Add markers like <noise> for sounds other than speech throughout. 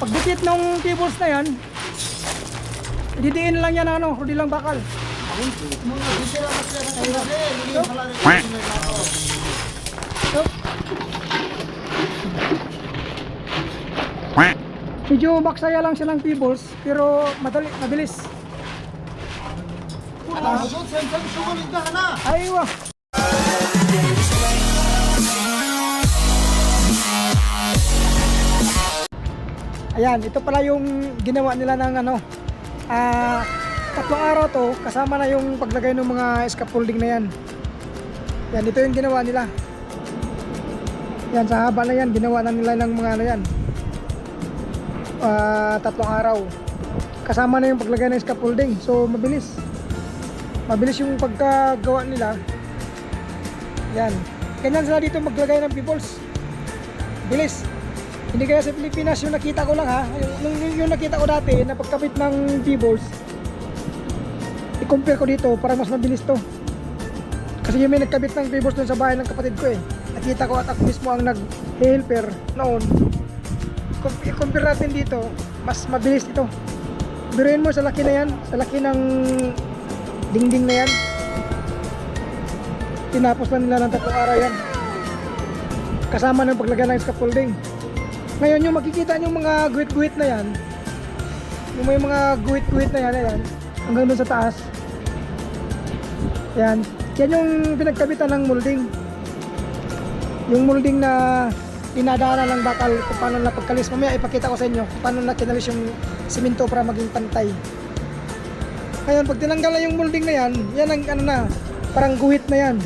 Pagdikit ng cables na yan, didiin lang yan ano, hindi lang bakal. Medyo baksaya lang siya ng cables, pero madali, mabilis. Aywa. Ayan, ito pala yung ginawa nila ng ano. Ah, tatlong araw to, kasama na yung paglagay ng mga scaffolding na yan. Yan, ito yung ginawa nila. Yan, sa haba na yan, ginawa na nila ng mga ano yan. Ah, tatlong araw. Kasama na yung paglagay ng scaffolding. So, mabilis. Mabilis yung pagkagawa nila. Yan. Ganyan sila dito maglagay ng peoples. Bilis. Hindi kaya sa Pilipinas yung nakita ko lang ha. Yung, yung, yung nakita ko dati na pagkabit ng peoples. I-compare ko dito para mas mabilis to. Kasi yung may nagkabit ng peoples dun sa bahay ng kapatid ko eh. Nakita ko at ako mismo ang nag-helper noon. Com- I-compare natin dito, mas mabilis ito. Biruin mo sa laki na yan, sa laki ng dingding na yan. Tinapos na nila ng tatlong araw yan. Kasama ng paglagay ng scaffolding. Ngayon yung makikita nyo mga guhit-guhit na yan, yung may mga guhit-guhit na yan, ayan, hanggang doon sa taas. Yan. Yan yung pinagkabitan ng molding. Yung molding na dinadaanan ng bakal kung paano na pagkalis. Mamaya ipakita ko sa inyo kung paano na kinalis yung simento para maging pantay. Ngayon, pag tinanggal na yung molding na yan, yan ang ano na, parang guhit na yan.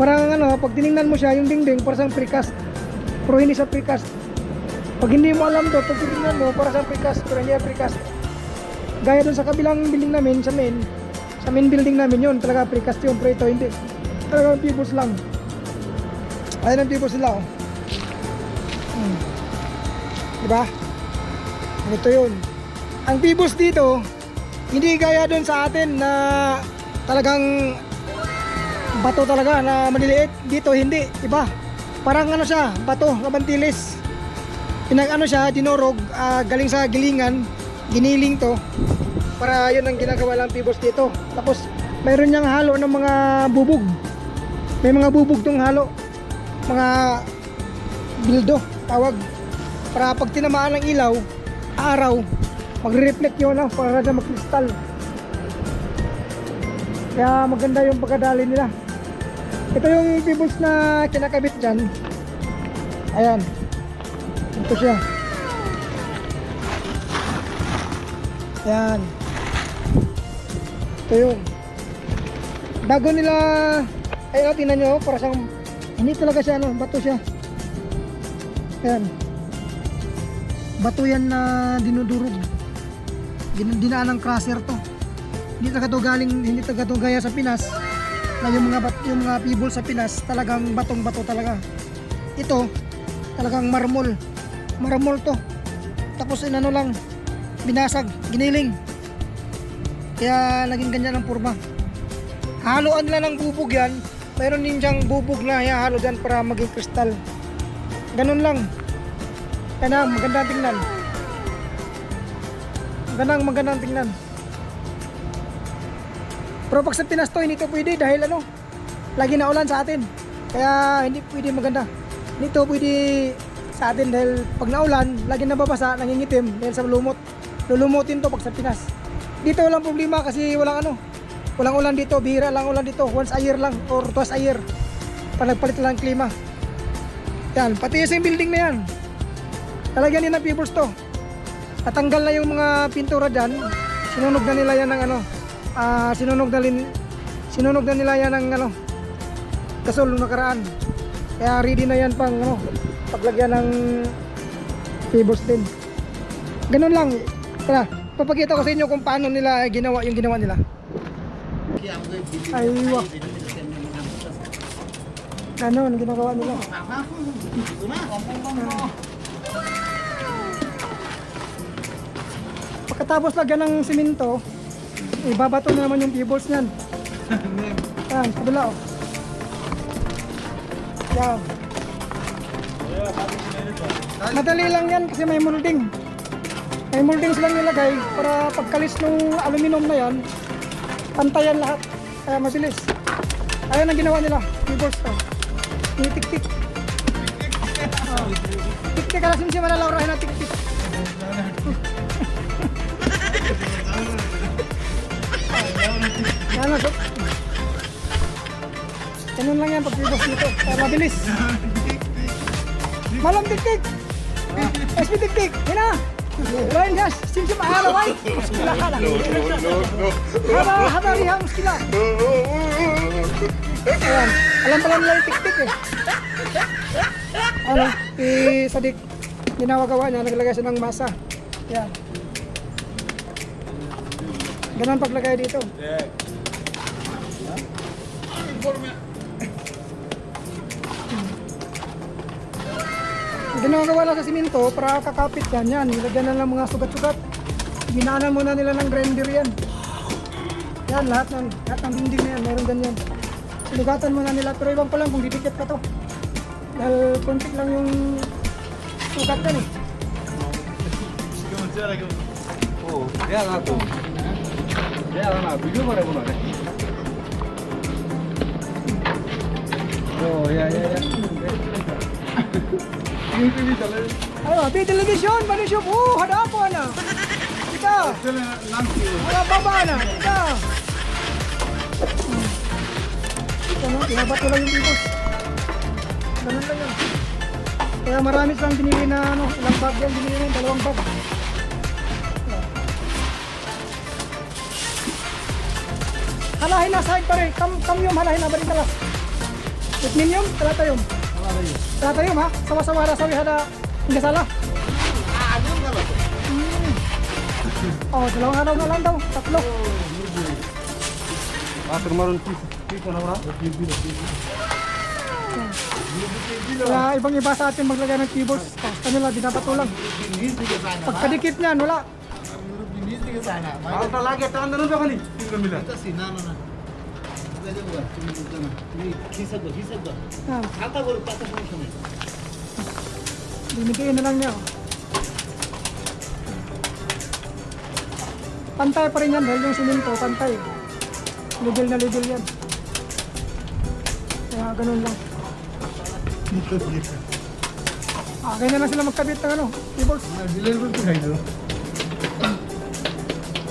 Parang ano, pag tiningnan mo siya, yung dingding, parang precast. Pero hindi sa precast. Pag hindi mo alam to, pag mo, para sa precast, pero hindi precast. Gaya dun sa kabilang building namin, sa main, sa main building namin yun, talaga precast yun, pero ito hindi. Talaga pibos lang. Ayan ang pibos nila, oh. Hmm. Diba? Ito yun. Ang pibos dito, hindi gaya dun sa atin na talagang bato talaga na maliliit. Dito hindi, iba. Parang ano siya, bato, kabantilis. Pinag ano siya, dinorog, ah, galing sa gilingan, giniling to. Para yun ang ginagawa lang pibos dito. Tapos mayroon niyang halo ng mga bubog. May mga bubog tong halo. Mga bildo, tawag. Para pag tinamaan ng ilaw, araw, magre-reflect yun ah, para na magkristal. Kaya maganda yung pagkadali nila. Ito yung pebbles na kinakabit dyan. Ayan. Ito siya. Ayan. Ito yun. Bago nila, ay oh, tingnan nyo, para siyang, hindi talaga siya, ano, bato siya. Ayan. Bato yan na dinudurog. Din dinaan ng crusher to. Hindi talaga to galing, hindi talaga to gaya sa Pinas. Na yung mga bat, yung mga people sa Pinas talagang batong bato talaga. Ito talagang marmol. Marmol to. Tapos inano lang binasag, giniling. Kaya naging ganyan ang purma. Haluan nila ng bubog yan. Mayroon din siyang bubog na halo dyan para maging kristal. Ganun lang. Yan na, maganda tingnan. Magandang magandang tingnan. Pero pag sa Pinas to, hindi pwede dahil ano, lagi na ulan sa atin. Kaya hindi pwede maganda. Hindi to pwede sa atin dahil pag naulan, lagi nababasa, nangingitim dahil sa lumot. Lulumutin to pag sa Pinas. Dito walang problema kasi walang ano, walang ulan dito, bihira lang ulan dito, once a year lang or twice a year. Pag nagpalit lang ang klima. Yan, pati yung building na yan. Talagyan din ng pebbles to. Natanggal na yung mga pintura dyan. Sinunog na nila yan ng ano. ah sinunog na lin, sinunog na nila yan ng ano. Gasol nakaraan. Kaya ready na yan pang ano, paglagyan ng pebbles din. Ganun lang. Tara, papakita ko sa inyo kung paano nila ginawa yung ginawa nila. Aywa. Ganun, ginagawa nila. Pagkatapos lagyan ng simento, ibabato na naman yung pebbles niyan. <laughs> Yan, kabila oh. Yan. Madali lang yan kasi may molding. May molding silang nilagay para pagkalis ng aluminum na yan, pantayan lahat. Kaya mabilis. Ayan ang ginawa nila. Keyboards to. Tinitik-tik. Tik-tik. Alasin siya malalaurahin na tik-tik. Yan <laughs> na. Ganun lang yan pag keyboards dito. Para mabilis. Malam tik-tik. SB tik-tik. Yan na. Lain gas. Sim-sim ahalo ay. Muskila ka na. Haba, haba riha muskila. Ayan. Alam pala nila yung tik-tik eh. Ano, eh, sadik. Ginawa-gawa niya, naglagay siya ng masa. Yan. Ganun paglagay dito. ginagawa lang sa siminto para kakapit yan yan nilagyan na ng mga sugat-sugat ginaanan muna nila ng grinder yan yan lahat ng, lahat ng dinding na yan meron ganyan sinugatan muna nila pero ibang pa lang kung didikit ka to dahil konti lang yung sugat yan eh Oo, yan na to. Yan na, video mo na muna. Oo, yan, yan, yan. BTV चले अरे अभी टेलीविजन बने शो वो हटा पाना बेटा चले नाम की बड़ा बाबा ना बेटा Ano, oh, inabat ko lang yung bibos. Ganun lang yun. Kaya marami silang binili na ano, ilang bag yan, binili na dalawang bag. Halahin na side pa rin. Kam, kamyum, halahin na ba rin talas? Itmin yun, talata yun. Talatayom ha, sama-sama na sawi hada, hindi salah. Hmm. Oh, dalawang araw na lang daw, tatlo. Ah, termaron dito na ba? Kaya ibang iba sa atin maglagay ng keyboards, oh, kanila binabato lang. Pagkadikit niyan, wala. Alta lagi tahan na ba kani? Tingnan nila. Yan. Limitiin na lang niya. oh. Pantay pa rin yan dahil yung siminto, pantay. Level na level yan. Kaya ganun lang. Ah, ganyan lang sila magkabit ng ano, keyboards.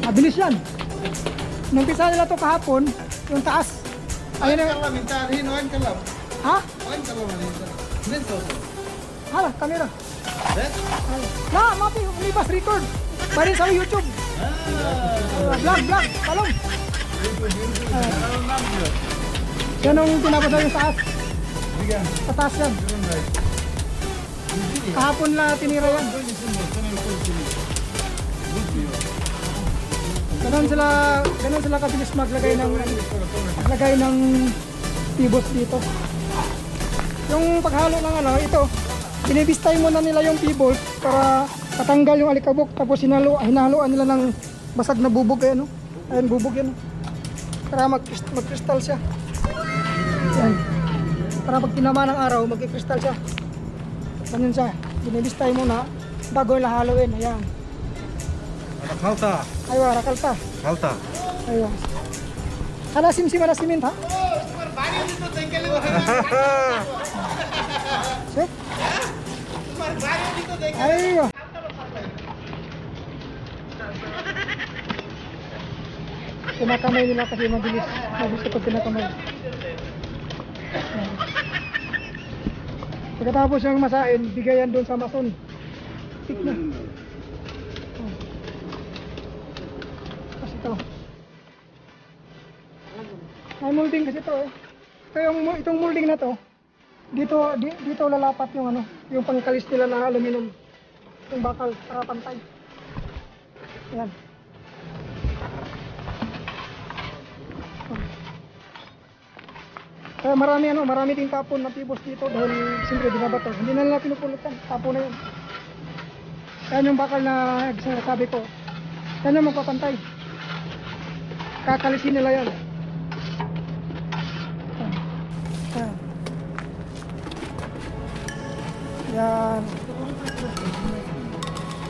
Mabilis yan. Nung pisa nila to kahapon, yung taas. Ayun na, ha? Hala, kamera. Na, mapi, umibas, record. Pwede sa YouTube. Ah, vlog, vlog, talong. Ah. Yan ang pinapasa yung taas. Sa taas yan. Kahapon na tinira yan. Ganun sila, ganun sila kabilis maglagay ng maglagay ng tibos dito. Yung paghalo ng ano, ito, binibistay muna nila yung tibos para patanggal yung alikabok tapos hinalo, hinahaluan nila ng basag na bubog eh, ano? Ayun, bubog yan. Para mag magkristal siya. Yan. Para pag tinama ng araw, magkikristal siya. Ganun siya. Binibistay muna bago nila haluin. Ayan. Kalta. Ayaw, rakalta. Kalta. Ayaw. Hala simsim ada simin ha? <laughs> Sip. Ayaw. Kinakamay nila kasi mabilis. Mabilis kapag kinakamay. Pagkatapos yung masain, bigayan doon sa mason. Tik na. Oh. Kasi ito. May molding kasi ito eh. Ito yung, itong molding na to, dito, di, dito lalapat yung ano, yung pangkalis nila na aluminum. Yung bakal para pantay. Ayan. Kaya marami ano, marami ding tapon na tibos dito dahil siyempre binabato. Hindi na nila pinupulutan, tapon na yun. Yan yung bakal na sabi ko. Yan yung magpapantay. Kakalisin nila yan. Yan. Yan.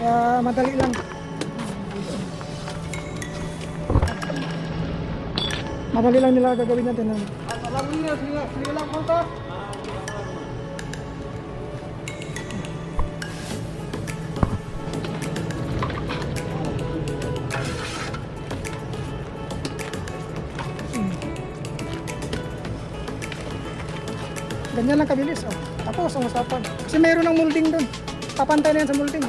Kaya madali lang. Madali lang nila gagawin natin. Niyo, sige, sige lang po Ganyan lang kabilis. Oh. Tapos ang usapan. Kasi mayroon ng molding doon. Papantay na yan sa molding.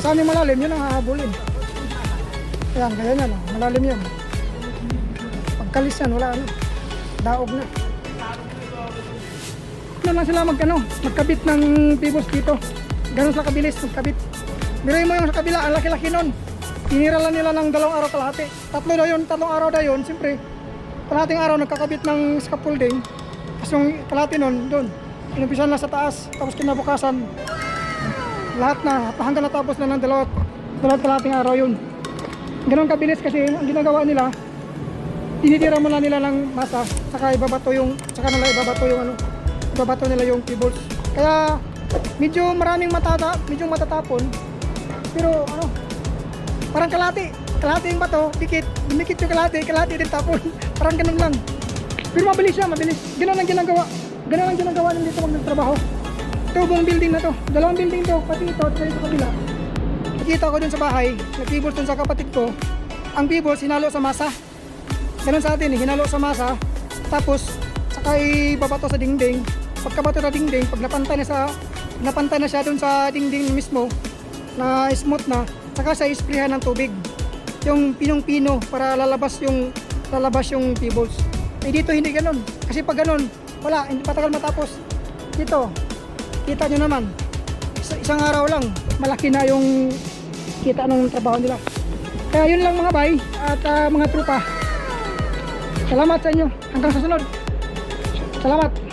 Saan yung malalim, yun ang hahabulin. Ayan, ganyan yan. Oh. Malalim yan. Pagkalis yan, wala ano. Daog na. Ano lang sila mag, ano, magkabit ng pibos dito. Ganun sila kabilis magkabit. Biray mo yung sa kabila, ang laki-laki nun. Tinira lang nila ng dalawang araw kalahati. Tatlo daw yun, tatlong araw daw yun. Siyempre, kalahating araw nagkakabit ng scaffolding. Tapos yung kalahati nun, doon. Inumpisan na sa taas. Tapos kinabukasan, lahat na, hanggang natapos na ng dalawat, dalawat kalahating araw yun. Ganun kabilis kasi ang ginagawa nila, tinitira muna nila ng masa, saka ibabato yung, saka nila ibabato yung ano, ibabato nila yung keyboards. Kaya medyo maraming matata, medyo matatapon, pero ano, parang kalati, kalati yung bato, dikit, dumikit yung kalati, kalati din tapon, <laughs> parang ganun lang. Pero mabilis siya, mabilis. Ganun ang ginagawa, ganun ang ginagawa nila dito pag nagtrabaho. Ito buong building na to, dalawang building to, pati ito at sa kabila. Nakita ko dun sa bahay, nag-keyboards dun sa kapatid ko, ang keyboards hinalo sa masa. Ganun sa atin, eh, hinalo sa masa, tapos saka ibabato sa dingding. Pagkabato sa dingding, pag napantay na sa napantay na siya dun sa dingding mismo, na smooth na, saka siya isprayhan ng tubig. Yung pinong-pino para lalabas yung lalabas yung keyboards. Eh dito hindi ganun. Kasi pag ganun, wala, hindi patagal matapos. Dito, kita nyo naman, sa isang araw lang, malaki na yung kita ng trabaho nila. Kaya yun lang mga bay at ah, mga trupa. Salamat sa inyo. Hanggang sa sunod. Salamat.